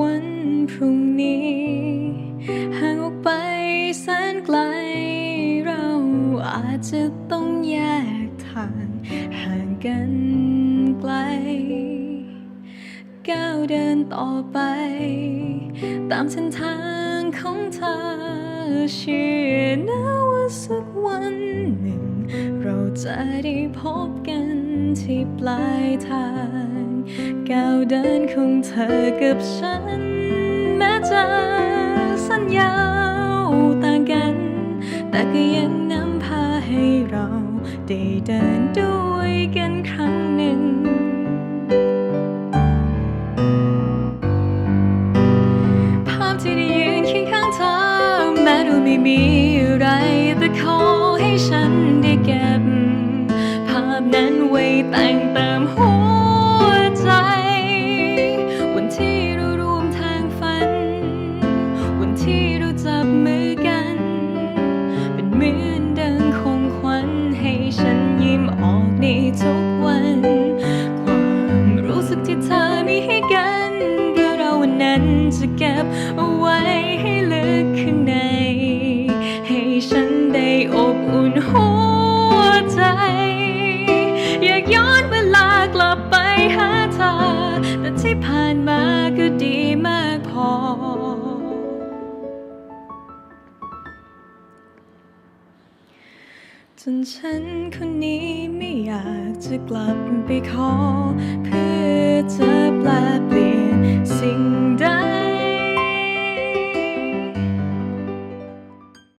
วันพรุ่งนี้ห่างออกไปแสนไกล เราอาจจะต้องแยกทางห่างกันไกล ก้าวเดินต่อไป ตามเส้นทางของเธอเชื่อนะว่าสักวันหนึ่ง เราจะได้พบกันที่ปลายทาง ก้าวเดินของเธอกับฉัน แม้จะสั้นยาวต่างกัน แต่ก็ยังนำพาให้เราได้เดินด้วยกันครั้งหนึ่ง ภาพที่ได้ยืนเคียงข้างเธอ แม้ดูไม่มีอะไร แต่ขอให้ฉันได้เก็บ ภาพนั้นไว้แต่งเติมหัว วัน ความรู้สึกที่เธอมีให้กันเรื่อเราวันนั้นจะเก็บเอา จนฉันคนนี้ไม่อยากจะกลับไปขอเพื่อ